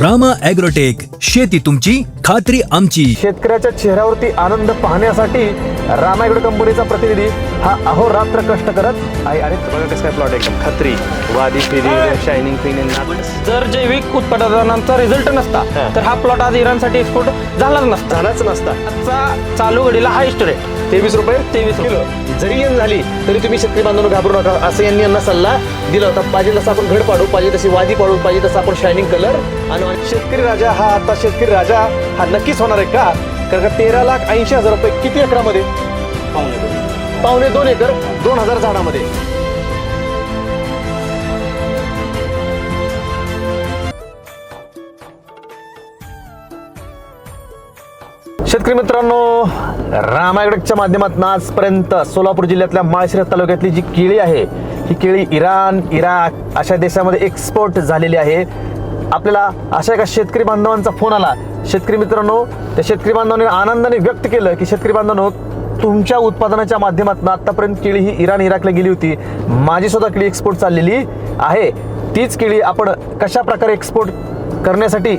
Rama agrotech शेती तुमची खात्री आमची. शेतकऱ्याच्या चेहऱ्यावरती आनंद पाहण्यासाठी रामायगड कंपनीचा प्रतिनिधी हा अहोरात्र कष्ट करत आहे आणि बघा कसं काय प्लॉट एकदम खत्री. वादी फिरी शायनिंग फिनिंग जर जैविक उत्पादनांचा रिझल्ट नसता तर हा प्लॉट आज इराणसाठी एक्सपोर्ट झालाच नसता. झालाच नसता. आजचा चालू घडीला हायस्ट रेट तेवीस रुपये तेवीस किलो. जरी येण झाली तरी तुम्ही शेतकरी बांधून घाबरू नका. असं यांनी यांना सल्ला दिला होता. पाहिजे तसं आपण घड पाडू पाहिजे तशी वादी पाडू पाहिजे तसं आपण शायनिंग कलर आणि शेतकरी राजा हा आता शेतकरी राजा हा नक्कीच होणार आहे का? कारण का तेरा लाख ऐंशी हजार रुपये किती एकरामध्ये? पावणे दोन एकर. दोन हजार झाडामध्ये. शेतकरी मित्रांनो रामायगडच्या माध्यमातून आजपर्यंत सोलापूर जिल्ह्यातल्या माळशिरस तालुक्यातली जी केळी आहे ही केळी इराण इराक अशा देशामध्ये एक्सपोर्ट झालेली आहे. आपल्याला अशा एका शेतकरी बांधवांचा फोन आला. शेतकरी मित्रांनो त्या शेतकरी बांधवांनी आनंदाने व्यक्त केलं की शेतकरी बांधवांनो तुमच्या उत्पादनाच्या माध्यमातून आत्तापर्यंत केळी ही इराण इराकला गेली होती. माझी सुद्धा केळी एक्सपोर्ट चाललेली आहे. तीच केळी आपण कशा प्रकारे एक्सपोर्ट करण्यासाठी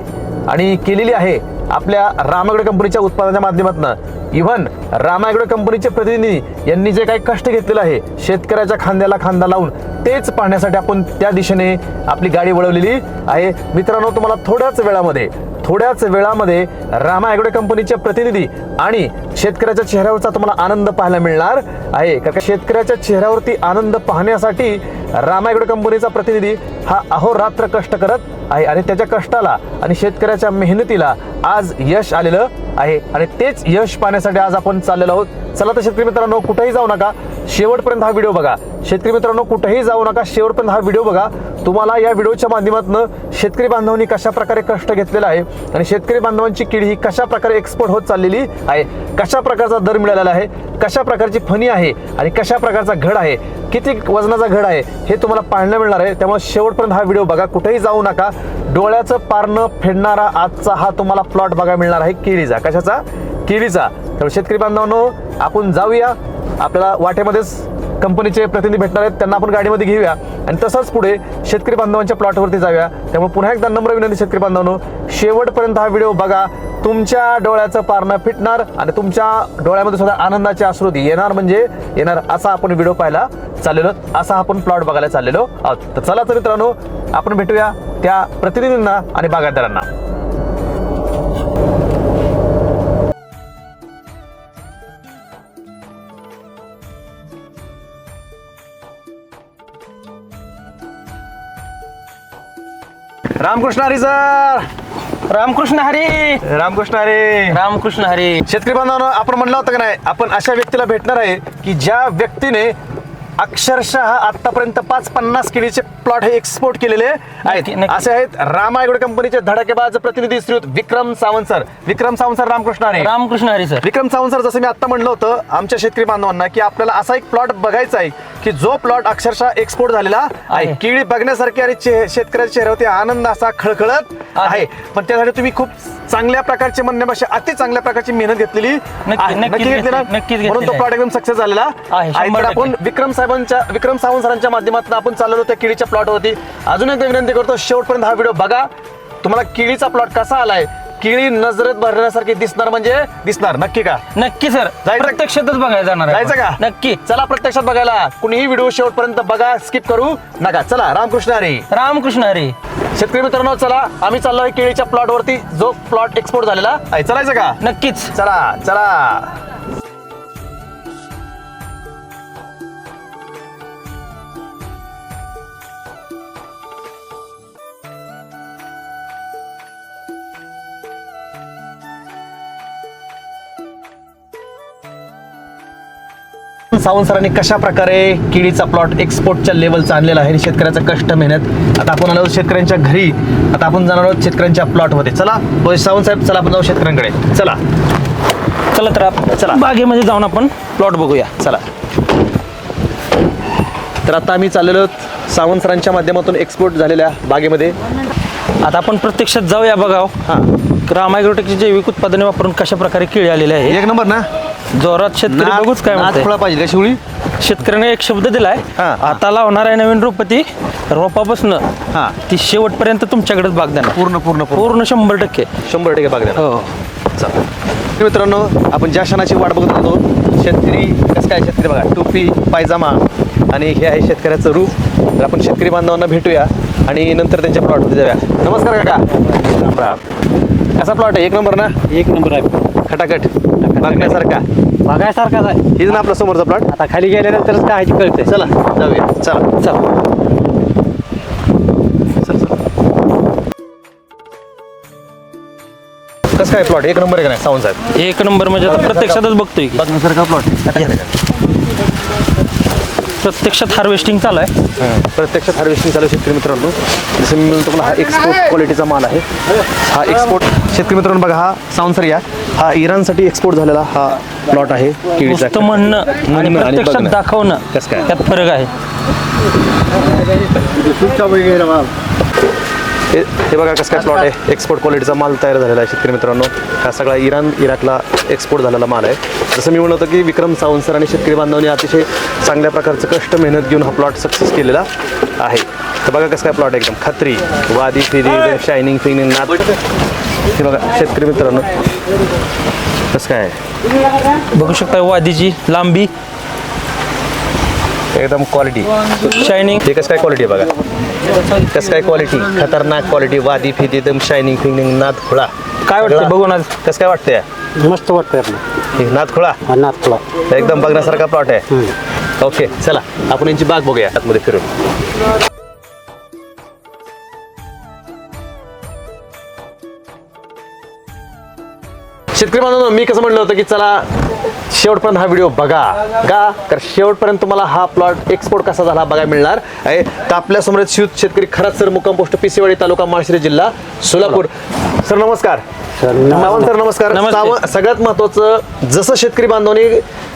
आणि केलेली आहे आपल्या रामागड कंपनीच्या उत्पादनाच्या माध्यमातून. इव्हन रामागड कंपनीचे प्रतिनिधी यांनी जे काही कष्ट घेतलेलं आहे शेतकऱ्याच्या खांद्याला खांदा लावून तेच पाहण्यासाठी आपण त्या दिशेने आपली गाडी वळवलेली आहे. मित्रांनो तुम्हाला थोड्याच वेळामध्ये थोड्याच वेळामध्ये रामा ॲग्रो कंपनीचे प्रतिनिधी आणि शेतकऱ्याच्या चेहऱ्यावरचा तुम्हाला आनंद पाहायला मिळणार आहे. कारण शेतकऱ्याच्या चेहऱ्यावरती आनंद पाहण्यासाठी रामा ॲग्रो कंपनीचा प्रतिनिधी हा अहोरात्र कष्ट करत आहे आणि त्याच्या कष्टाला आणि शेतकऱ्याच्या मेहनतीला आज यश आलेलं आहे. आणि तेच यश पाहण्यासाठी आज आपण चाललेलो आहोत. चला तर शेतकरी मित्रांनो कुठेही जाऊ नका. शेवटपर्यंत हा व्हिडिओ बघा. शेतकरी मित्रांनो कुठेही जाऊ नका. शेवटपर्यंत हा व्हिडिओ बघा. तुम्हाला या व्हिडिओच्या माध्यमातून शेतकरी बांधवांनी कशा प्रकारे कष्ट घेतलेला आहे आणि शेतकरी बांधवांची किडी ही कशा प्रकारे एक्सपोर्ट होत चाललेली आहे कशा प्रकारचा दर मिळालेला आहे कशा प्रकारची फणी आहे आणि कशा प्रकारचा घड आहे किती वजनाचा घड आहे हे तुम्हाला पाहायला मिळणार आहे. त्यामुळे शेवटपर्यंत हा व्हिडिओ बघा. कुठेही जाऊ नका. डोळ्याचं पारणं फेडणारा आजचा हा तुम्हाला प्लॉट बघायला मिळणार आहे केळीचा. कशाचा? केळीचा. तर शेतकरी बांधवांनो आपण जाऊया. आपल्याला वाटेमध्येच कंपनीचे प्रतिनिधी भेटणार आहेत. त्यांना आपण गाडीमध्ये घेऊया. आणि तसंच पुढे शेतकरी बांधवांच्या प्लॉटवरती जाऊया. त्यामुळे पुन्हा एकदा नम्र विनंती शेतकरी बांधवांनो शेवटपर्यंत हा व्हिडिओ बघा. तुमच्या डोळ्याचं पारणं फिटणार आणि तुमच्या डोळ्यामध्ये सुद्धा आनंदाची अश्रुती येणार म्हणजे येणार असा आपण व्हिडिओ पाहायला चाललेलो असा आपण प्लॉट बघायला चाललेलो आहोत. तर चला तर मित्रांनो आपण भेटूया त्या प्रतिनिधींना आणि बागायतदारांना. रामकृष्ण हरी सर. रामकृष्ण हरी. रामकृष्ण हरी. रामकृष्ण हरी. शेतकरी बांधवांनो आपण म्हणलं होतं का नाही आपण अशा व्यक्तीला भेटणार आहे की ज्या व्यक्तीने अक्षरशः आतापर्यंत पाच पन्नास केळीचे प्लॉट हे एक्सपोर्ट केलेले आहेत नक्की, नक्की. असे आहेत रामायगड कंपनीचे धडाकेबाज प्रतिनिधी श्रीयुत Vikram Sawant sir Vikram Sawant sir Ramkrishna Hari Ramkrishna Hari sir Vikram Sawant sir जसं मी आता म्हणलं होतं आमच्या शेतकरी बांधवांना की आपल्याला असा एक प्लॉट बघायचा आहे की जो प्लॉट अक्षरशः एक्सपोर्ट झालेला आहे आहे. केळी बघण्यासारखी आणि चे- शेतकऱ्याच्या चेहऱ्यावरती आनंद असा खळखळत आहे. पण त्यासाठी तुम्ही खूप चांगल्या प्रकारचे म्हणण्यापेक्षा अति चांगल्या प्रकारची मेहनत घेतलेली आहे. नक्कीच नक्की घेतली? नक्कीच म्हणून तो. प्लॉट एकदम सक्सेस झालेला आहे, आहे शंभर तर आपण. विक्रम साहेबांच्या विक्रम सावंत सरांच्या माध्यमातून आपण चाललो त्या केळीच्या प्लॉट होती अजून एकदा विनंती करतो शेवटपर्यंत हा व्हिडिओ बघा. तुम्हाला केळीचा प्लॉट कसा आलाय? केळी नजरेत भरण्यासारखी दिसणार म्हणजे दिसणार नक्की का? नक्की सर. जायचं- प्रत्यक्षातच बघायला जाणार आहे जायचं. का? नक्की. चला प्रत्यक्षात बघायला. कुणीही व्हिडिओ शेवटपर्यंत बघा स्किप करू नका. चला रामकृष्ण हरी. रामकृष्ण हरी. शेतकरी मित्रांनो चला आम्ही चाललोय केळीच्या प्लॉट वरती जो प्लॉट एक्सपोर्ट झालेला आहे चलायचं का? नक्कीच. चला चला. सावंत सरांनी कशा प्रकारे केळीचा प्लॉट एक्सपोर्टच्या लेवलचा आणलेला आहे आणि शेतकऱ्याचा कष्ट मेहनत? आता आपण आलो शेतकऱ्यांच्या घरी. आता आपण जाणार आहोत शेतकऱ्यांच्या प्लॉटमध्ये चला सावंत साहेब चला आपण जाऊ शेतकऱ्यांकडे. चला. चला तर चला. बागेमध्ये जाऊन आपण प्लॉट बघूया. चला. तर आता आम्ही चाललेलो सावंत सरांच्या माध्यमातून एक्सपोर्ट झालेल्या बागेमध्ये. आता आपण प्रत्यक्षात जाऊया बघाव. हां. रामायग्रोटेकची जैविक उत्पादने वापरून कशा प्रकारे केळी आलेली आहे? एक नंबर ना? जोरात शेतकरी बघूच काय नाद पाहिजे का शिवळी? शेतकऱ्याने एक शब्द दिलाय. हा, हा. आता लावणार आहे नवीन रोपती रोपापासून हा. ती शेवटपर्यंत तुमच्याकडेच बाग देणार. पूर्ण पूर्ण पूर्ण. पूर्ण शंभर टक्के. शंभर टक्के बाग द्या हो. चालेल. मित्रांनो आपण ज्या क्षणाची वाट बघत होतो शेतकरी कसं काय शेतकरी बघा टोपी पायजामा आणि हे आहे शेतकऱ्याचं रूप. तर आपण शेतकरी बांधवांना भेटूया आणि नंतर त्यांच्या प्लॉटमध्ये जाऊया. नमस्कार काका. राम. कसा प्लॉट आहे? एक नंबर ना? एक नंबर आहे. खटाखट बघण्यासारखा. बघायसारखाच आहे. हेच ना आपला समोरचा प्लॉट आता खाली गेल्यानंतरच काय कळतंय. चला जाऊया. चला. चल. चल चल. कसं काय प्लॉट एक नंबर आहे का नाही? सावंत साहेब. एक नंबर म्हणजे आता प्रत्यक्षातच बघतोय की. बघण्यासारखा प्लॉट प्रत्यक्षात हार्वेस्टिंग चालू आहे. प्रत्यक्षात हार्वेस्टिंग चालू आहे शेतकरी मित्रांनो. जसं मी म्हणतो तुम्हाला हा एक्सपोर्ट क्वालिटीचा माल आहे. हा एक्सपोर्ट शेतकरी मित्रांनो बघा हा सावंसर या. हा इराणसाठी एक्सपोर्ट झालेला हा प्लॉट आहे. केळीचा नुसतं म्हणणं आणि म्हणणं आणि प्रत्यक्षात बघणं. दाखवणं कसं काय? त्यात फरक आहे. हे हे बघा कसं काय प्लॉट आहे. एक्सपोर्ट क्वालिटीचा माल तयार झालेला आहे शेतकरी मित्रांनो. हा सगळा इराण इराकला एक्सपोर्ट झालेला माल आहे. जसं मी म्हणत होतो की विक्रम सावंत आणि शेतकरी बांधवांनी अतिशय चांगल्या प्रकारचं कष्ट मेहनत घेऊन हा प्लॉट सक्सेस केलेला आहे. तर बघा कसं काय प्लॉट एकदम. खात्री वादी फिरी शायनिंग फिनिंग नात हे बघा शेतकरी मित्रांनो. कसं काय? आहे बघू शकता वादीची लांबी. एकदम क्वालिटी शायनिंग हे कसं काय क्वालिटी आहे बघा? कसं काय क्वालिटी खतरनाक क्वालिटी वादी फिदी एकदम शायनिंग फिनिंग नाद खुळा. काय वाटतं बघून आज कसं काय वाटतंय? मस्त वाटतंय नाद खुळा? नातला एकदम बघण्यासारखा प्लॉट आहे. ओके चला आपण यांची बाग बघूया. आतमध्ये फिरून. शेतकरी बांधवांनो मी कसं म्हणलं होतं की चला शेवटपर्यंत हा व्हिडिओ बघा. का? तर शेवटपर्यंत तुम्हाला हा प्लॉट एक्सपोर्ट कसा झाला बघायला मिळणार. आहे तर आपल्यासमोर आहेत शिव शेतकरी खरात सर मुक्काम पोस्ट पिसेवाडी तालुका माळशिरी जिल्हा सोलापूर. सर नमस्कार. सावंत सर नमस्कार. सगळ्यात महत्वाचं जसं शेतकरी बांधवांनी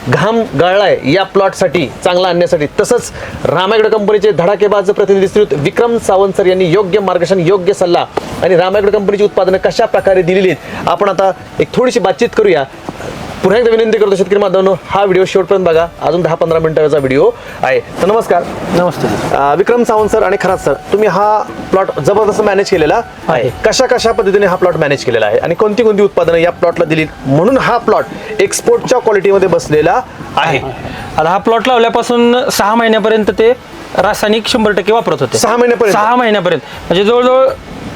घाम गाळलाय या प्लॉटसाठी चांगला आणण्यासाठी तसंच रामायगड कंपनीचे धडाकेबाज प्रतिनिधी श्रीयुत विक्रम सावंत सर यांनी योग्य मार्गदर्शन योग्य सल्ला आणि रामायगड कंपनीची उत्पादनं कशा प्रकारे दिलेली आहेत आपण आता एक थोडीशी बातचीत करूया. पुन्हा एकदा विनंती करतो शेतकरी बांधवांनो हा व्हिडिओ शेवटपर्यंत बघा. अजून दहा पंधरा मिनिटाचा व्हिडिओ आहे. तर नमस्कार. नमस्ते अं, विक्रम सावंत सर आणि खरात सर तुम्ही हा प्लॉट जबरदस्त मॅनेज केलेला आहे. कशा कशा पद्धतीने हा प्लॉट मॅनेज केलेला आहे? आणि कोणती कोणती उत्पादनं या प्लॉटला दिली म्हणून हा प्लॉट एक्सपोर्टच्या क्वालिटीमध्ये बसलेला आहे. आता हा प्लॉट लावल्यापासून सहा महिन्यापर्यंत ते रासायनिक शंभर टक्के वापरत होते. सहा महिन्यापर्यंत? सहा महिन्यापर्यंत. म्हणजे जवळजवळ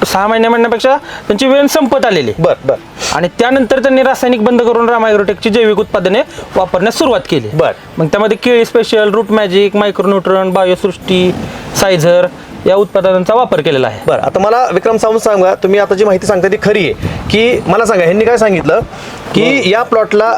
सहा महिन्या म्हणण्यापेक्षा त्यांची वेळ संपत आलेली. बर बर. आणि त्यानंतर त्यांनी रासायनिक बंद करून रामायग्रोटेकची जैविक उत्पादने वापरण्यास सुरुवात केली. बर. मग त्यामध्ये केळी स्पेशल रूट मॅजिक मायक्रोन्यूट्रन बायोसृष्टी सायझर या उत्पादनांचा वापर केलेला आहे. बर आता मला विक्रम सावंत सांगा तुम्ही आता जी माहिती सांगता ती खरी आहे. की मला सांगा ह्यांनी काय सांगितलं? की या प्लॉटला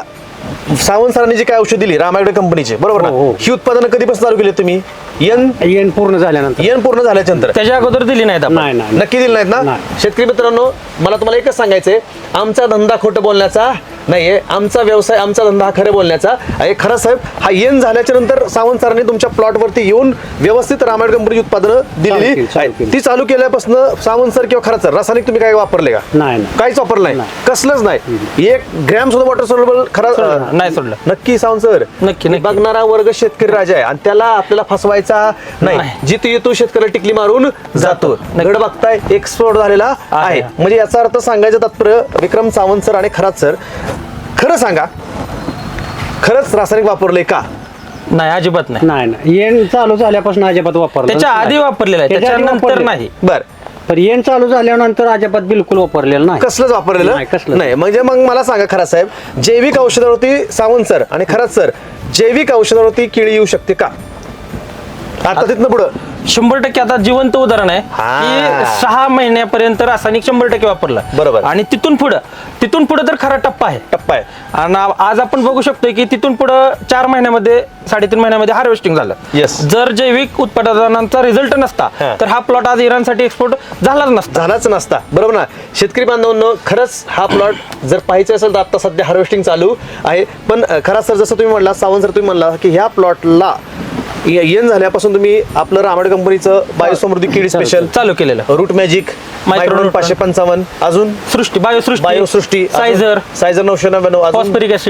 सावंत सरांनी जी काय औषध दिली रामायगड कंपनीचे बरोबर ना? हो, हो. ही उत्पादनं कधीपासून चालू केली तुम्ही? यन? येण पूर्ण झाल्यानंतर. यन पूर्ण झाल्याच्यानंतर त्याच्या अगोदर दिली नाहीत आपण? नाही नाही. नक्की दिली नाहीत ना? नाही. शेतकरी मित्रांनो मला तुम्हाला एकच सांगायचंय. आमचा धंदा खोटं बोलण्याचा नाहीये आमचा व्यवसाय आमचा धंदा हा खरं बोलण्याचा आहे खरं साहेब हा येण झाल्याच्यानंतर सावंत सरांनी तुमच्या प्लॉटवरती येऊन व्यवस्थित रामायण कंपनीची उत्पादनं दिलेली. केली. ती चालू केल्यापासून सावंत सर किंवा खरंच सर रासायनिक तुम्ही काय वापरले का नाही, नाही. काहीच वापरलं नाही नाही. कसलंच नाही एक ग्रॅम सुद्धा वॉटर सोलेबल खरा. नाही सोडलं. नक्की सावंत सर नक्की. बघणारा वर्ग शेतकरी राजा आहे आणि त्याला आपल्याला फसवायचा नाही नाही. जिथे येतो शेतकरी टिकली मारून जातो. गड बघताय एक्सपोर्ट झालेला आहे आहे. म्हणजे याचा अर्थ सांगायचं तात्पर्य विक्रम सावंत सर आणि खरात सर खरं सांगा? खरंच रासायनिक वापरले का? नाही अजिबात नाही. नाही नाही. येण चालू झाल्यापासून अजिबात वापरलं त्याच्या आधी वापरलेलं आहे त्याच्या आधी त्याच्यानंतर. नाही. बर. पण येण चालू झाल्यानंतर अजिबात बिलकुल वापरलेलं नाही. कसलंच वापरलेलं? नाही, कसलंच. नाही म्हणजे मग मला सांगा खरा साहेब जैविक औषधावरती सावंत सर आणि खरात सर जैविक औषधावरती किळी येऊ शकते का? आता तिथनं पुढं. शंभर टक्के आता जिवंत उदाहरण आहे. हा. की सहा महिन्यापर्यंत रासायनिक शंभर टक्के वापरलं. बरोबर. आणि तिथून पुढं तिथून पुढं तर खरा टप्पा आहे. टप्पा आहे. आणि आ- आज आपण बघू शकतोय की तिथून पुढं चार महिन्यामध्ये साडेतीन महिन्यामध्ये हार्वेस्टिंग झालं. Yes. जर जैविक उत्पादनांचा रिझल्ट नसता हा. तर हा प्लॉट आज इराणसाठी एक्सपोर्ट झालाच नसता. झालाच नसता. बरोबर ना? शेतकरी बांधवांनो खरंच हा प्लॉट जर पाहायचा असेल तर आता सध्या हार्वेस्टिंग चालू आहे. पण अ, खरा सर जसं तुम्ही म्हणला सावंत सर तुम्ही म्हणला की ह्या प्लॉटला य- येण झाल्यापासून तुम्ही आपलं रामाड कंपनीचं बायोसमृद्धी केळी स्पेशल चालू केलेलं. रूट मॅजिक मायक्रोन. पाचशे पंचावन्न. अजून? सृष्टी बायोसृष्टी बायोसृष्टी सायझर सायझर नऊशे नव्याण्णव acid.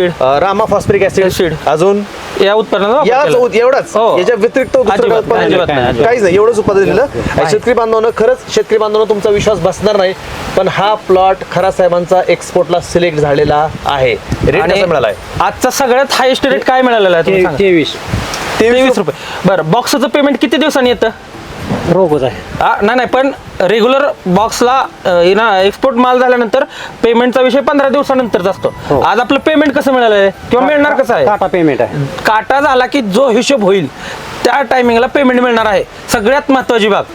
अं, रामा फॉस्फरिक ऍसिड Acid. अजून? या उत्पादनाचा वापर याच केला. उत- एवढाच? हो. याच्या व्यतिरिक्त. काहीच नाही. एवढंच उत्पादन दिलं. आणि शेतकरी बांधवांना खरंच शेतकरी बांधवांना तुमचा विश्वास बसणार नाही. पण हा प्लॉट खरा साहेबांचा एक्सपोर्टला सिलेक्ट झालेला आहे. रेट कसा मिळालाय? आजचा सगळ्यात हायेस्ट रेट काय मिळालेला आहे. तेवीस तेवीस रुपये. बरं बॉक्सचं पेमेंट किती दिवसांनी येतं? रोगच आहे. हा, नाही नाही पण रेग्युलर बॉक्सला ना एक्सपोर्ट माल झाल्यानंतर पेमेंटचा विषय पंधरा दिवसानंतरच असतो. हो. आज आपलं पेमेंट कसं मिळालं आहे किंवा मिळणार कसं आहे? टाटा पेमेंट आहे. काटा झाला की जो हिशोब होईल त्या टायमिंगला पेमेंट मिळणार आहे. सगळ्यात महत्त्वाची बाब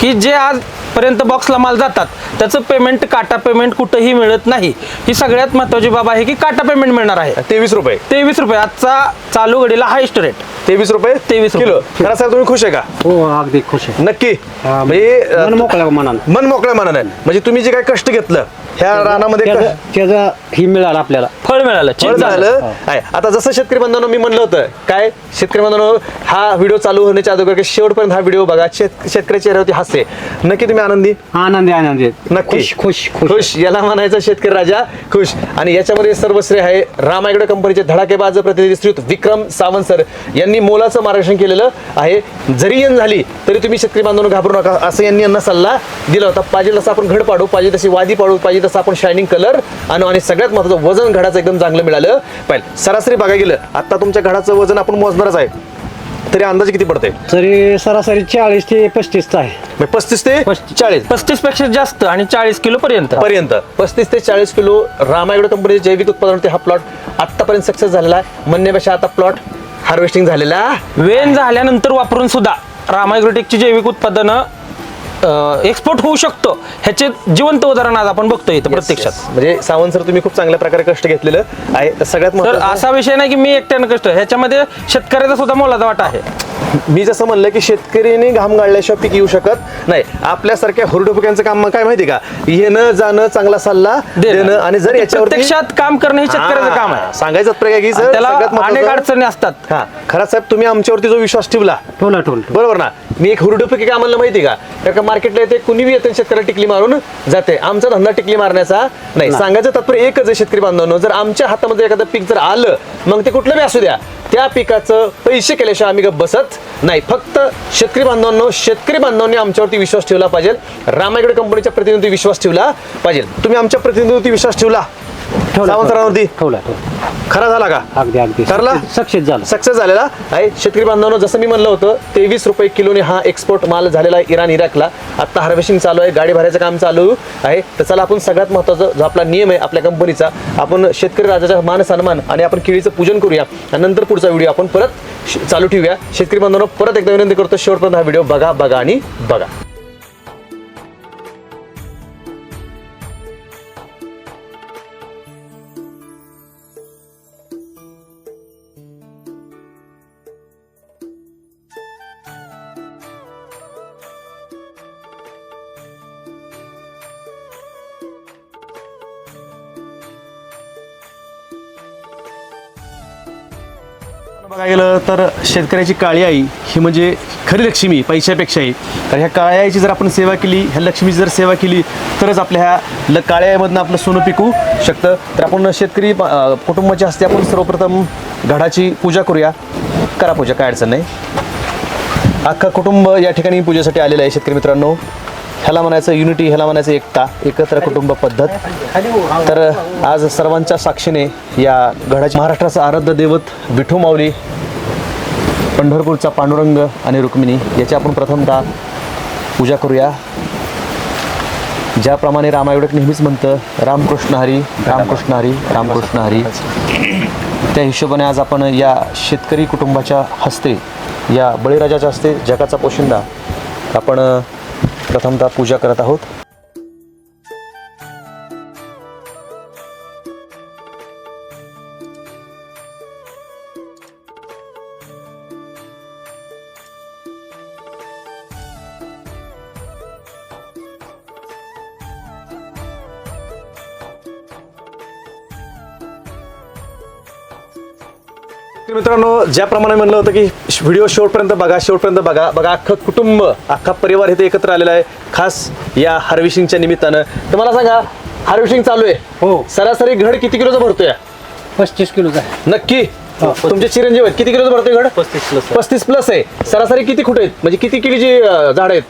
की जे आज पर्यंत बॉक्सला माल जातात. त्याचं पेमेंट काटा पेमेंट कुठंही मिळत नाही. ही सगळ्यात महत्त्वाची बाब आहे की काटा पेमेंट मिळणार आहे. तेवीस रुपये. तेवीस रुपये. आजचा चालू घडीला हायस्ट रेट तेवीस रुपये? 23 रुपये. किलो. खरा साहेब तुम्ही खुश आहे का? हो अगदी खुश आहे. नक्की. हा, म्हणजे मन मोकळ्या मनानं. मन मोकळ्या मनाने. म्हणजे तुम्ही जे काय कष्ट घेतलं ह्या रानामध्ये त्याचं कष्ट- त्याचं ही मिळालं आपल्याला. फळ मिळालं फळ चीज झालं. आहे. आता जसं शेतकरी बांधवांनो मी म्हणलं होतं काय? शेतकरी बांधवांनो हा व्हिडिओ चालू होण्याच्या अगोदर की शेवटपर्यंत हा व्हिडिओ बघा. शेत शेतकऱ्याच्या चेहऱ्यावरती हास्य. नक्की तुम्ही आनंदी? आनंदी आनंदी. नक्की. खुश खुश खुश. खुश. याला म्हणायचं शेतकरी राजा खुश. आणि याच्यामध्ये सर्वश्रेय आहे रामायगड कंपनीचे धडाकेबाज प्रतिनिधी श्रीयुत विक्रम सावंत सर यांनी मोलाचं मार्गदर्शन केलेलं आहे. जरी येण झाली तरी तुम्ही शेतकरी बांधवांनो घाबरू नका. असं यांनी यांना सल्ला दिला होता. पाहिजे तसं आपण घड पाडू पाहिजे तशी वादी पाडू पाहिजे तसं आपण शायनिंग कलर आणू आणि सगळ्यात महत्त्वाचं वजन घडाचं एकदम चांगलं मिळालं. पाहिजे सरासरी बघायला गेलं आता तुमच्या घडाचं वजन आपण मोजणारच आहे. तरी अंदाजे किती पडते तरी सरासरी चाळीस ते पस्तीसचा आहे. म्हणजे पस्तीस ते पस्तीस. चाळीस. पस्तीसपेक्षा जास्त आणि चाळीस किलो पर्यंत. पर्यंत. पस्तीस ते चाळीस किलो रामायगड कंपनीचे जैविक उत्पादनावरती हा प्लॉट आतापर्यंत सक्सेस झालेला आहे. म्हणण्यापेक्षा आता प्लॉट हार्वेस्टिंग झालेला वेन झाल्यानंतर वापरून सुद्धा रामायग्रोटेकची जैविक उत्पादनं एक्सपोर्ट होऊ शकतो. ह्याचे जिवंत उदाहरण आज आपण बघतोय इथं प्रत्यक्षात. म्हणजे सावंत सर तुम्ही खूप चांगल्या प्रकारे कष्ट घेतलेलं आहे. सगळ्यात तर महत्त्वाचं असा विषय नाही की मी एकट्यानं कष्ट ह्याच्यामध्ये शेतकऱ्याचा सुद्धा मोलाचा वाटा आहे. मी जसं म्हणलं की शेतकऱ्यांनी घाम गाळल्याशिवाय पीक येऊ शकत नाही. आपल्यासारख्या हुरडुफुक्यांचं काम काय माहिती का? येणं जाणं चांगला सल्ला देणं. आणि जर याच्यावर प्रत्यक्षात काम करणं हे शेतकऱ्याचं काम आहे. सांगायचं प्रयोग की आणि सर त्याला सगळ्यात अनेक महत्त्वाचं- अडचणी असतात. हा. खरा साहेब तुम्ही आमच्यावरती जो विश्वास ठेवला ठोल ठोल. बरोबर ना? मी एक हुरडुफुकी काय म्हणलं माहिती का? कारण का मार्केटला येते कुणी येते शेतकऱ्याला टिकली मारून जाते. आमचा धंदा टिकली मारण्याचा नाही. सांगायचं तात्पर्य एकच आहे शेतकरी बांधवांनो जर आमच्या हातामध्ये एखादं पीक जर आलं मग ते कुठलं बी असू द्या. त्या पिकाचं पैसे केल्याशिवाय आम्ही गप्प बसत नाही. फक्त शेतकरी बांधवांनो शेतकरी बांधवांनी आमच्यावरती विश्वास ठेवला पाहिजे. रामायगड कंपनीच्या प्रतिनिधी विश्वास ठेवला पाहिजे. तुम्ही आमच्या प्रतिनिधीवरती विश्वास ठेवला. सावंतरावरती? ठेवला ठेवला. खरा झाला का? अगदी अगदी. ठरला? सक्सेस झालं. सक्सेस झालेला? आहे शेतकरी बांधवांनो जसं मी म्हणलं होतं तेवीस रुपये किलोने हा एक्सपोर्ट माल झालेला आहे इराण इराकला. आता हार्वेस्टिंग चालू आहे गाडी भरायचं काम चालू आहे. तर चला आपण सगळ्यात महत्त्वाचा जो आपला नियम आहे आपल्या कंपनीचा आपण शेतकरी राजाचा मान सन्मान आणि आपण केळीचं पूजन करूया. आणि नंतर पुढचा व्हिडिओ आपण परत चालू ठेवूया. शेतकरी बांधवांनो परत एकदा विनंती करतो शेवटपर्यंत हा व्हिडिओ बघा बघा आणि बघा. बघायला गेलं तर शेतकऱ्याची काळी आई ही म्हणजे खरी लक्ष्मी पैशापेक्षाही. तर ह्या काळ्या आईची जर आपण सेवा केली ह्या लक्ष्मीची जर सेवा केली तरच आपल्या ह्या ल काळ्या आईमधनं आपलं सोनं पिकू शकतं. तर आपण शेतकरी कुटुंबाच्या हस्ते आपण सर्वप्रथम घडाची पूजा करूया. करा पूजा काय अडचण नाही. अख्खा कुटुंब या ठिकाणी पूजेसाठी आलेलं आहे शेतकरी मित्रांनो. ह्याला म्हणायचं युनिटी ह्याला म्हणायचं एकता एकत्र कुटुंब पद्धत. तर आज सर्वांच्या साक्षीने या गडाच्या महाराष्ट्राचं आराध्य दैवत विठू माऊली पंढरपूरचा पांडुरंग आणि रुक्मिणी याची आपण प्रथमतः पूजा करूया. ज्याप्रमाणे रामायणक नेहमीच म्हणतं रामकृष्ण हरी रामकृष्ण हरी रामकृष्ण हरी. त्या हिशोबाने आज आपण या शेतकरी कुटुंबाच्या हस्ते या बळीराजाच्या हस्ते जगाचा पोशिंदा आपण प्रथमतः पूजा करत आहोत. ज्याप्रमाणे म्हणलं होतं की व्हिडिओ शेवटपर्यंत बघा शेवटपर्यंत बघा बघा अख्खं कुटुंब अख्खा परिवार इथे एकत्र आलेला आहे. खास या हार्वेस्टिंगच्या निमित्तानं. तर मला सांगा हार्वेस्टिंग चालू आहे. हो. सरासरी घड किती किलोचा भरतोय? पस्तीस किलोचा नक्की? तुमचे चिरंजीव आहेत. किती किलोचा भरतोय घड? पस्तीस प्लस पस्तीस प्लस आहे. सरासरी किती कुठे आहेत? म्हणजे किती किलोची झाड आहेत?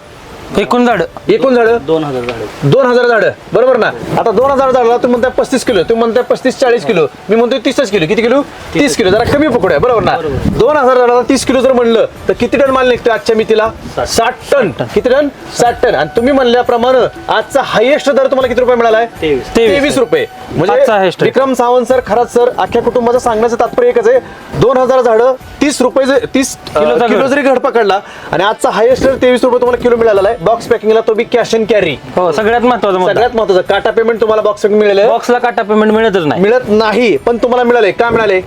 एकूण झाड. एकूण झाड? दोन हजार झाड. दोन हजार झाड. बरोबर ना? आता दोन हजार झाडाला तुम्ही म्हणताय पस्तीस किलो. तुम्ही म्हणताय पस्तीस चाळीस किलो. मी म्हणतोय तीसच किलो. किती किलो? तीस किलो. जरा कमी पकडूया बरोबर ना? दोन हजार झाडाला तीस किलो जर म्हणलं तर किती टन माल निघतोय आजच्या मितीला? साठ. टन. किती टन? साठ टन. आणि तुम्ही म्हणल्याप्रमाणे आजचा हायएस्ट दर तुम्हाला किती रुपये मिळाला आहे तेवीस. रुपये. म्हणजे. विक्रम सावंत सर खरात सर अख्ख्या कुटुंबाचं सांगण्याचं तात्पर्य एकच आहे. दोन हजार झाडं तीस रुपये तीस किलो. जरी घड पकडला आणि आजचा हायएस्ट दर तेवीस रुपये तुम्हाला किलो मिळालेला आहे. बॉक्स पॅकिंगला तो बी कॅश अँड कॅरी हो सगळ्यात महत्त्वाचा मुद्दा. सगळ्यात महत्वाचं काटा पेमेंट तुम्हाला बॉक्स पॅकिंग मिळेल. बॉक्सला काटा पेमेंट मिळतच नाही. मिळत नाही पण तुम्हाला मिळाले. का मिळाले?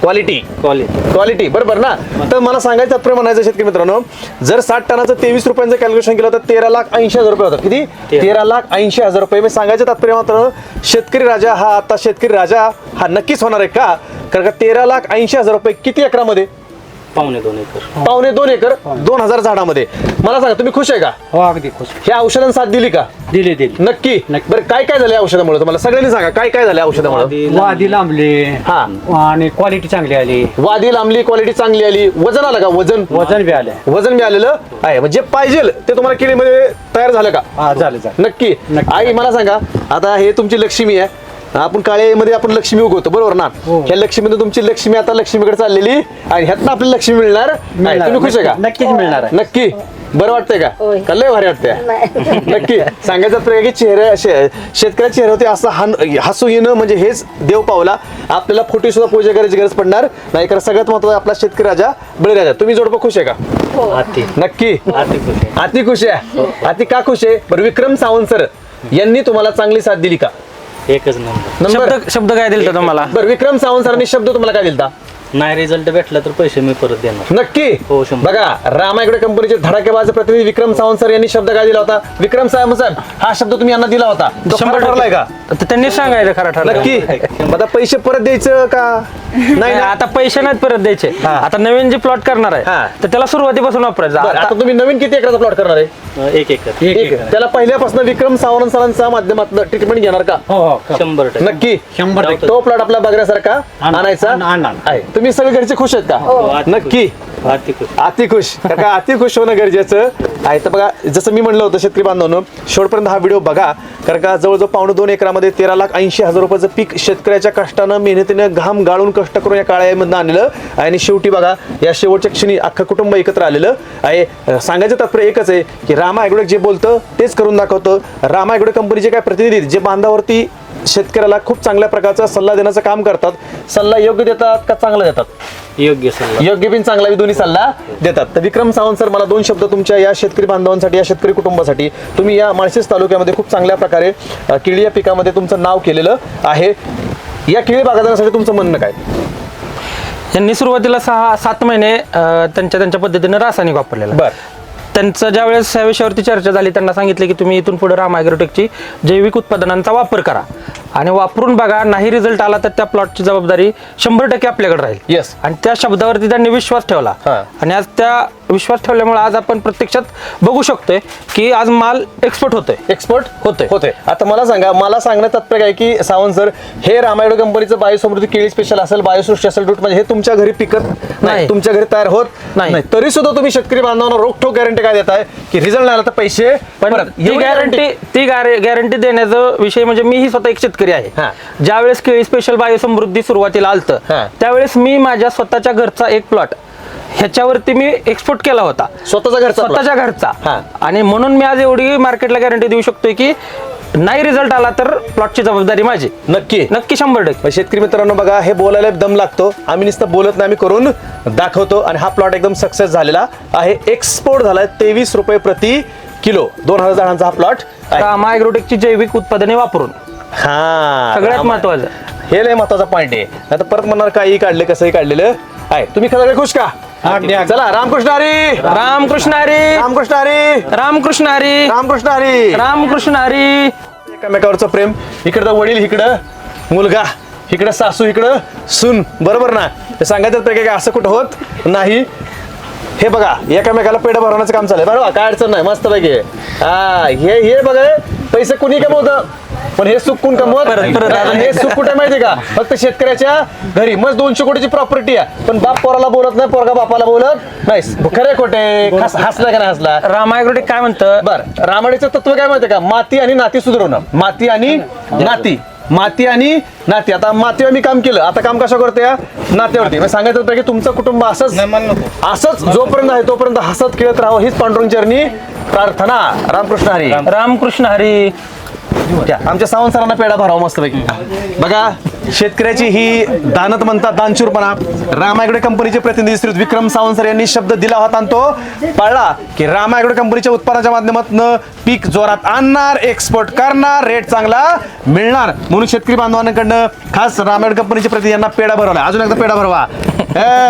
क्वालिटी क्वालिटी क्वालिटी बरोबर ना? तर मला सांगायचं तात्पर्य म्हणायचं शेतकरी मित्रांनो जर साठ टनाचं तेवीस रुपयांचं कॅल्क्युलेशन केलं तर तेरा लाख ऐंशी हजार रुपये होतात. किती? तेरा. लाख ऐंशी हजार रुपये. मी सांगायचं तात्पर्य मात्र शेतकरी राजा हा आता शेतकरी राजा हा नक्कीच होणार आहे का? कारण का तेरा लाख ऐंशी हजार रुपये किती एकरामध्ये? पावणे दोन एकर. पावणे दोन एकर दोन हजार झाडामध्ये. मला सांगा तुम्ही खुश आहे का? हो अगदी खुश. ह्या औषधांना साथ दिली का? दिले दिले. नक्की? नक्की. बरं काय काय झालं या औषधामुळे? तुम्हाला सगळ्यांनी सांगा काय काय झालं या औषधामुळे? वादी लांबले. हा. आणि क्वालिटी चांगली आली. वादी लांबली क्वालिटी चांगली आली. वजन आलं का? वजन? वजन बी आलं. वजन मिळालेलं आहे. म्हणजे पाहिजे ते तुम्हाला केळीमध्ये तयार झालं का? हा झालं झालं. नक्की. नक्की. आई मला सांगा आता हे तुमची लक्ष्मी आहे. आपण काळेमध्ये आपण लक्ष्मी उगवतो बरोबर ना? हो. ह्या लक्ष्मीतून तुमची लक्ष्मी आता लक्ष्मीकडे चाललेली आणि ह्यातनं आपल्याला लक्ष्मी मिळणार. आहे. तुम्ही खुश आहे का? नक्कीच मिळणार आहे. नक्की. बरं वाटतंय का? होय. का लय भारी वाटतंय? नक्की. सांगायचं तर की चेहरे शे- शेतकऱ्याच्या चेहऱ्यावरती असं हान हसू येणं म्हणजे हेच देव पावला. आपल्याला फोटो सुद्धा पूजा करायची गरज पडणार. नाही कारण सगळ्यात महत्त्वाचा आपला शेतकरी राजा बळीराजा. तुम्ही जोडपं खुश आहे का? हाती नक्की. हाती खुश आहे. अति खुश आहे. अति का खुश आहे? बरं विक्रम सावंत सर यांनी तुम्हाला चांगली साथ दिली का? एकच नंबर. शब्द शब्द काय दिलता तुम्हाला? बरं विक्रम सावंत सरांनी शब्द तुम्हाला काय दिलता? नाही रिझल्ट भेटला तर पैसे मी परत देणार. नक्की? हो, शंभर. बघा रामायगडे कंपनीचे धडाकेबाज प्रतिनिधी विक्रम सावंत सर यांनी शब्द काय दिला होता. विक्रम सावंत साहेब हा शब्द तुम्ही यांना दिला होता. तो खरा ठरलाय का? तर त्यांनी सांगायचं खरा ठरलं नक्की. आता पैसे परत द्यायचं का? नाही ना? आता पैसे नाहीत परत द्यायचे. हा. आता नवीन जे प्लॉट करणार हा. आहे तर त्याला सुरुवातीपासून वापरायचं. बरं, आता आता तुम्ही नवीन किती एकराचा प्लॉट करणार आहे? अं, एक एकर. एक त्याला पहिल्यापासून विक्रम सावंत सरांच्या माध्यमातून ट्रीटमेंट घेणार का? हो हो क- शंभर टक्के. नक्की. शंभर टक्के. तो प्लॉट आपला बघण्यासारखा आण- आणायचा आण- आण- आण. आहे. तुम्ही सगळे घरचे खुश आहेत का? अति नक्की. खुश. अति खुश अति खुश कारण का अति खुश होणं गरजेचं आहे. तर बघा जसं मी म्हणलं होतं शेतकरी बांधवांनो शेवटपर्यंत हा व्हिडिओ बघा. कारण का जवळजवळ पावणे दोन एकरामध्ये तेरा लाख ऐंशी हजार रुपयाचं पीक शेतकऱ्याच्या कष्टानं मेहनतीनं घाम गाळून कष्ट करून या काळ्यामधनं आणलं. आणि शेवटी बघा या शेवटच्या क्षणी अख्खं कुटुंब एकत्र आलेलं आहे. सांगायचं तात्पर्य एकच आहे की रामा ॲग्रोटेक जे बोलतं तेच करून दाखवतं. रामा ॲग्रोटेक कंपनीचे काय प्रतिनिधी जे बांधावरती शेतकऱ्याला खूप चांगल्या प्रकारचा सल्ला देण्याचं काम करतात. सल्ला योग्य देतात का चांगला देतात? योग्य सल्ला. योग्य बिन चांगला दोन्ही सल्ला देतात. तर विक्रम सावंत सर मला दोन शब्द तुमच्या या शेतकरी बांधवांसाठी या शेतकरी कुटुंबासाठी तुम्ही या माळशेज तालुक्यामध्ये खूप चांगल्या प्रकारे केळी या पिकामध्ये तुमचं नाव केलेलं आहे. या केळी बागायदारासाठी तुमचं म्हणणं काय? यांनी सुरुवातीला सहा सात महिने त्यांच्या त्यांच्या पद्धतीने रासायनिक वापरलेलं. बर. त्यांचं ज्यावेळेस या विषयावरती चर्चा झाली त्यांना सांगितलं की तुम्ही इथून पुढे रामायग्रोटेकची जैविक उत्पादनांचा वापर करा. आणि वापरून बघा नाही रिझल्ट आला तर त्या प्लॉटची जबाबदारी शंभर टक्के आपल्याकडे राहील येस आणि त्या शब्दावरती त्यांनी विश्वास ठेवला हा. आणि आज त्या विश्वास ठेवल्यामुळे आज आपण प्रत्यक्षात बघू शकतोय की आज माल एक्सपोर्ट होतोय एक्सपर्ट होते. होते आता मला सांगा मला सांगण्यात तात्पर्य काय की सावंत सर हे रामायण कंपनीचं बायोसमृद्धी केळी स्पेशल असेल बायोसृष्टी असेल रूट म्हणजे हे तुमच्या घरी पिकत नाही नाही. तुमच्या घरी तयार होत नाही. तरी सुद्धा तुम्ही शेतकरी बांधवांना रोखठोक गॅरंटी काय देताय की रिझल्ट नाही आला तर पैसे पण परत. ती गॅरंटी ती गॅरंटी देण्याचा विषय म्हणजे मी ही स्वतः एक शेतकरी हा. आहे. ज्यावेळेस केळी स्पेशल बायोसमृद्धी सुरुवातीला आलतं. त्यावेळेस मी माझ्या स्वतःच्या घरचा एक प्लॉट ह्याच्यावरती मी एक्सपोर्ट केला होता. स्वतःचा घरचा. स्वतःच्या घरचा. आणि म्हणून मी आज एवढी मार्केटला गॅरंटी देऊ शकतोय की नाही रिझल्ट आला तर प्लॉटची जबाबदारी माझी. नक्की. नक्की शंभर टक्के. शेतकरी मित्रांनो बघा हे बोलायला दम लागतो. आम्ही नुसतं बोलत नाही आम्ही करून दाखवतो आणि हा प्लॉट एकदम सक्सेस झालेला आहे. एक्सपोर्ट झालाय तेवीस रुपये प्रति किलो. दोन हजार झाडांचा हा प्लॉट ॲग्रोटेकची जैविक उत्पादने वापरून. हा सगळ्यात रामा- महत्वाचं हे लय महत्त्वाचा पॉईंट आहे. आता परत म्हणणार काही काढले कसंही काढलेलं? आहे. तुम्ही सगळे खुश का. चला रामकृष्ण हरी! रामकृष्ण हरी! रामकृष्ण हरी! रामकृष्ण हरी! रामकृष्ण हरी! रामकृष्ण हरी! एकमेकावरचं प्रेम. इकडं वडील इकडं मुलगा इकडं सासू इकडं सून. बरोबर ना? हे सांगायचं तर काय असं कुठं होत नाही? हे बघा एकामेकाला पेढं भरवण्याचं काम चाललंय. बरोबर काय अडचण नाही. मस्त पैकी हा हे हे बघा पैसे कुणी कमवतं? पण हे सुख कोण कमवत? परत- परत आणि हे सुख कुठे माहिती का? फक्त शेतकऱ्याच्या घरी. मग दोनशे कोटीची प्रॉपर्टी आहे. पण बाप पोराला बोलत नाही पोरगा बापाला बोलत नाही खरे खोटे. हस- हसला का नाही हसला? रामायग्रोटेक काय म्हणतं? बर. रामाडीचं तत्व काय माहितीये का? माती आणि नाती सुधारवणं माती आणि नाती. माती आणि नाती. आता मातीवर मी काम केलं. आता काम कसं करतो या नात्यावरती. मी सांगायचं होतं की तुमचं कुटुंब असंच असंच जोपर्यंत आहे तोपर्यंत हसत खेळत राहावं हीच पांडुरंग चरणी प्रार्थना. रामकृष्ण हरी. रामकृष्ण हरी. द्या. आमच्या सावंत सरांना पेढा भरावा मस्त पैकी बघा शेतकऱ्याची ही दानत म्हणतात दानशूरपणा. रामायगडे कंपनीचे प्रतिनिधी श्री विक्रम सावंत सर यांनी शब्द दिला होता आणि तो पाळला की रामायगडे कंपनीच्या उत्पादनाच्या माध्यमातून पीक जोरात आणणार एक्सपोर्ट करणार रेट चांगला मिळणार. म्हणून शेतकरी बांधवांकडनं खास रामायगड कंपनीचे प्रतिनिधी यांना पेढा भरवला अजून एकदा पेढा भरवा.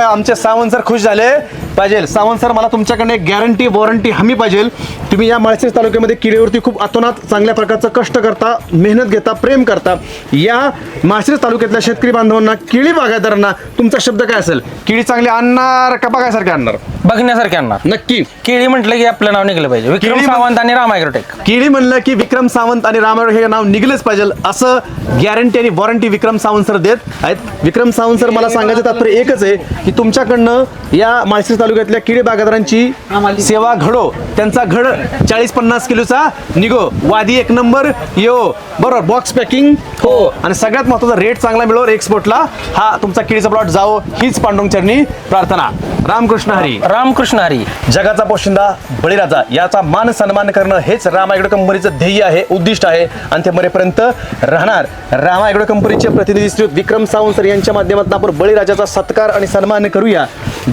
आमचे सावंत सर खुश झाले. पाहिजे सावंत सर मला तुमच्याकडे गॅरंटी वॉरंटी हमी पाहिजे तुम्ही या माळशेज तालुक्यामध्ये किडीवरती खूप अतोनात चांगल्या प्रकारचं कष्ट करता मेहनत घेता प्रेम करता. या माळशेज तालुक्यातल्या शेतकरी बांधवांना किळी बागायतदारांना तुमचा शब्द काय असेल? किळी चांगली आणणार का बघायसारखे आणणार? बघण्यासारखे आणणार. नक्की. केळी म्हटलं की आपलं नाव निघलं पाहिजे. विक्रम केळी म्हण- सावंत आणि रामायग्रोटेक केळी म्हणलं की विक्रम सावंत आणि रामायण हे नाव निघलंच पाहिजे. असं गॅरंटी आणि वॉरंटी विक्रम सावंत सर देत आहेत. विक्रम सावंत सर मला सांगायचं तात्पर्य एकच आहे की तुमच्याकडनं या माळशिरस तालुक्यातल्या किडी बागायतदारांची सेवा घडो. त्यांचा घड चाळीस पन्नास किलोचा निघो. वादी एक नंबर. यो. बरोबर. बॉक्स पॅकिंग हो. आणि सगळ्यात महत्त्वाचा रेट चांगला मिळो एक्सपोर्टला हा तुमचा किडीचा प्लॉट जाओ हीच पांडुरंग चरणी प्रार्थना. रामकृष्ण हरी. रामकृष्ण हरी. जगाचा पोशिंदा बळीराजा. याचा मान सन्मान करणं हेच रामायगड कंपनीचं ध्येय आहे उद्दिष्ट आहे. आणि ते मरेपर्यंत राहणार. रामायगड कंपनीचे प्रतिनिधी श्री विक्रम सावंत सर यांच्या माध्यमातून आपण बळीराजाचा सत्कार आणि सन्मान करूया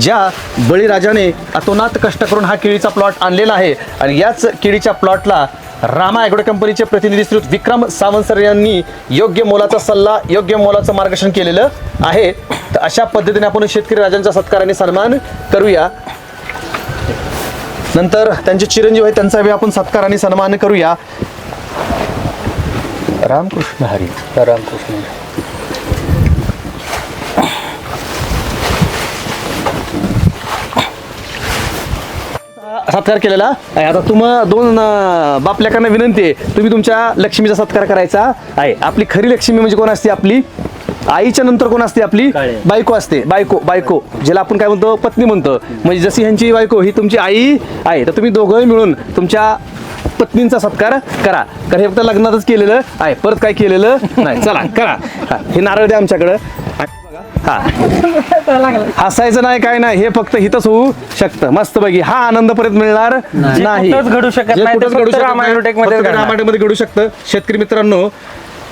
ज्या बळीराजाने अतोनात कष्ट करून हा केळीचा प्लॉट आणलेला आहे. आणि याच केळीच्या प्लॉटला रामा ॲग्रो कंपनीचे प्रतिनिधी श्री विक्रम सावंत सर यांनी योग्य मोलाचा सल्ला योग्य मोलाचं मार्गदर्शन केलेलं आहे. तर अशा पद्धतीने आपण शेतकरी राजांचा सत्कार आणि सन्मान करूया. नंतर त्यांचे चिरंजीव आहे त्यांचा आपण सत्कार आणि सन्मान करूया. रामकृष्ण हरी. रामकृष्ण. सत्कार केलेला. आहे आता तुम्हा दोन बापल्याकांना विनंती आहे तुम्ही तुमच्या लक्ष्मीचा सत्कार करायचा. आहे आपली खरी लक्ष्मी म्हणजे कोण असते आपली? आईच्या नंतर कोण असते आपली. बायको असते. बायको बायको. ज्याला आपण काय म्हणतो? पत्नी म्हणतो. म्हणजे जशी ह्यांची बायको ही तुमची आई आहे. तर तुम्ही दोघंही मिळून तुमच्या पत्नींचा सत्कार करा. कारण हे फक्त लग्नातच केलेलं आहे. परत काय केलेलं नाही. चला करा. हे नारळ द्या आमच्याकडं. हा. हसायचं नाही काय नाही हे फक्त हितच होऊ शकतं. मस्त पैकी. हा आनंद परत मिळणार नाही. कुठंच घडू शकत नाही, ते रामायणमध्ये घडू शकतं. शेतकरी मित्रांनो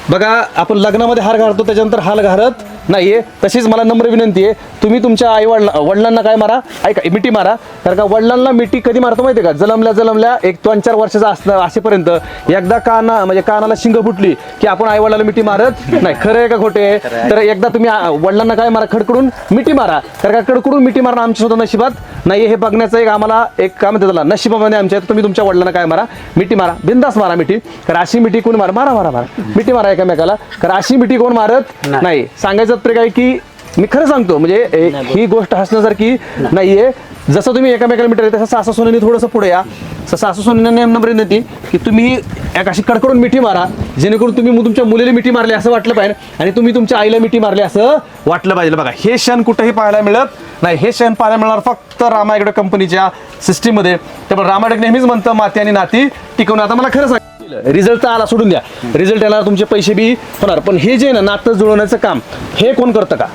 बघा आपण लग्नामध्ये हार घालतो त्याच्यानंतर हाल घालत नाहीये तशीच मला नम्र विनंती आहे. तुम्ही तुमच्या आई वडिला वडिलांना काय मारा? ऐका मिठी मारा. कारण का वडिलांना मिठी कधी मारतो माहितीये का? जलमल्या जलमल्या एक दोन चार वर्षाचा असणं असेपर्यंत एकदा काना म्हणजे कानाला शिंग फुटली की आपण आई वडिलांना मिठी मारत नाही. खरं आहे का खोटे आहे? तर एकदा तुम्ही वडिलांना काय मारा? खडकडून मिठी मारा. कारण का खडकडून मिठी मारणं आमच्या सुद्धा नशिबात नाही हे बघण्याचं एक आम्हाला एक काय म्हणते त्याला? नशिबामध्ये आमच्या आहे. तुम्ही तुमच्या वडिलांना काय मारा? मिठी मारा. बिंदास मारा मिठी. कारण अशी मिठी कोण मारा मारा मारा मारा. मिठी मारा एकामेकाला. कारण अशी मिठी कोण मारत नाही. सांगायचं तर काय की मी खरं सांगतो म्हणजे ए, ही गोष्ट हसण्यासारखी नाहीये. जसं तुम्ही एकामेकाला मिठी तसं सासू सोनेनी थोडंसं पुढे या. स- सासू सोनेने नेम नंबर विनंती की तुम्ही एक अशी कडकडून मिठी मारा जेणेकरून तुम्ही मु- तुमच्या मुलीला मिठी मारली असं वाटलं पाहिजे आणि तुम्ही तुमच्या आईला मिठी मारली असं वाटलं पाहिजे. बघा हे क्षण कुठेही पाहायला मिळत नाही. हे क्षण पाहायला मिळणार फक्त रामायगड कंपनीच्या सिस्टीममध्ये. त्यामुळे रामायगड नेहमीच म्हणतं माती आणि नाती टिकवून. आता मला खरं सांग रिझल्ट तर आला सोडून द्या. रिझल्ट येणार तुमचे पैसे बी होणार. पण हे जे ना नातं जुळवण्याचं काम हे कोण करतं का?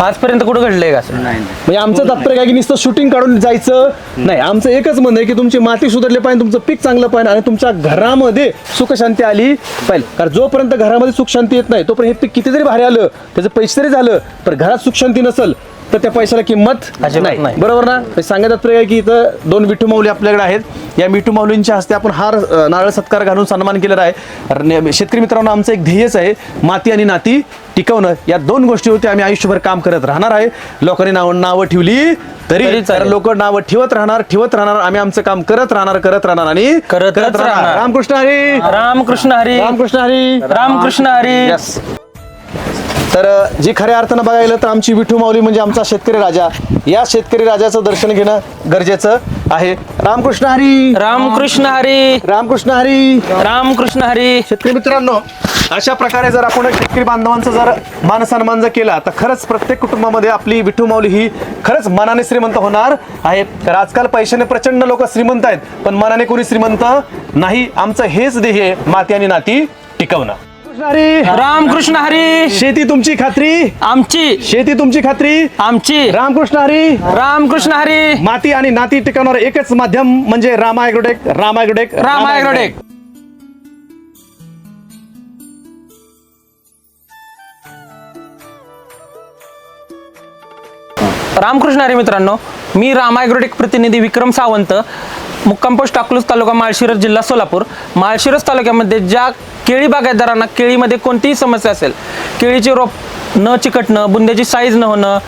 आजपर्यंत कुठं घडलंय का असं? म्हणजे आमचं तात्पर्य काय की नुसतं शूटिंग काढून जायचं? नाही आमचं एकच म्हणणं आहे की तुमची माती सुधारली पाहिजे तुमचं पीक चांगलं पाहिजे आणि तुमच्या घरामध्ये सुखशांती आली पाहिजे. कारण जोपर्यंत घरामध्ये सुखशांती येत नाही तोपर्यंत हे पीक किती जरी भारी आलं त्याचं पैसे जरी झालं तर घरात सुखशांती नसेल तर त्या पैशाला किंमत अजिबात नाही. नाही. बरोबर ना? म्हणजे आहे की इथं दोन विठू माऊली आपल्याकडे आहेत. या मिठू माऊलींच्या हस्ते आपण हार अ, नारळ सत्कार घालून सन्मान केलेला आहे. शेतकरी मित्रांनो आमचं एक ध्येयच आहे माती आणि नाती टिकवणं. या दोन गोष्टीवरती आम्ही आयुष्यभर काम करत राहणार आहे. लोकांनी नाव नावं ठेवली तरी तरी चालेल. लोक नावं ठेवत राहणार ठेवत राहणार आम्ही आमचं काम करत राहणार करत राहणार आणि करतच राहणार. रामकृष्ण हरी! रामकृष्ण हरी! रामकृष्ण हरी! रामकृष्ण हरी! Yes. तर जी खऱ्या अर्थानं बघायला तर आमची विठू माऊली म्हणजे आमचा शेतकरी राजा. या शेतकरी राजाचं दर्शन घेणं गरजेचं आहे. रामकृष्ण हरी! रामकृष्ण हरी! रामकृष्ण हरी! रामकृष्ण हरी! शेतकरी मित्रांनो अशा प्रकारे जर आपण शेतकरी बांधवांचा जर मान सन्मान जर केला तर खरंच प्रत्येक कुटुंबामध्ये आपली विठू माऊली ही खरंच मनाने श्रीमंत होणार आहे तर आजकाल पैशाने प्रचंड लोक श्रीमंत आहेत पण मनाने कोणी श्रीमंत नाही. आमचं हेच ध्येय माती आणि नाती टिकवणं. हरी. रामकृष्ण हरी. शेती तुमची खात्री? आमची. शेती तुमची खात्री? आमची. रामकृष्ण हरी. रामकृष्ण हरी. माती आणि नाती टिकवणार एकच माध्यम म्हणजे रामा ॲग्रोटेक रामा रामकृष्ण अरे मित्रांनो मी रामायग्रोटेक प्रतिनिधी विक्रम सावंत मुक्काम पोस्ट अकलूज तालुका माळशिरस जिल्हा सोलापूर. माळशिरस तालुक्यामध्ये ज्या केळी बागायतदारांना केळीमध्ये कोणतीही समस्या असेल केळीचे रोप न चिकटणं बुंद्याची साईज न होणं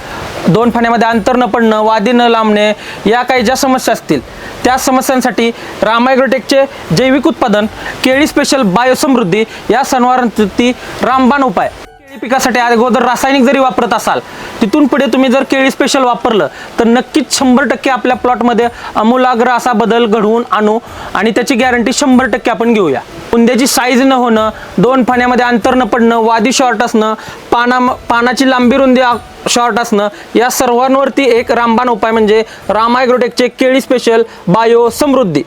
दोन फाण्यामध्ये अंतर न पडणं वादी न लांबणे या काही ज्या समस्या असतील त्या समस्यांसाठी रामायग्रोटेकचे जैविक उत्पादन केळी स्पेशल बायोसमृद्धी या सणवारांती रामबाण उपाय. पिकासाठी अगोदर रासायनिक जरी वापरत असाल तिथून पुढे तुम्ही जर केळी स्पेशल वापरलं तर नक्कीच शंभर टक्के आपल्या प्लॉटमध्ये अमूलाग्र असा बदल घडवून आणू आणि त्याची गॅरंटी शंभर टक्के आपण घेऊया. कुंद्याची साईज न होणं दोन पाण्यामध्ये अंतर न पडणं वादी शॉर्ट असणं पाना पानाची लांबी रुंदी शॉर्ट असणं या सर्वांवरती एक रामबाण उपाय म्हणजे रामायग्रोटेकचे केळी स्पेशल बायो समृद्धी.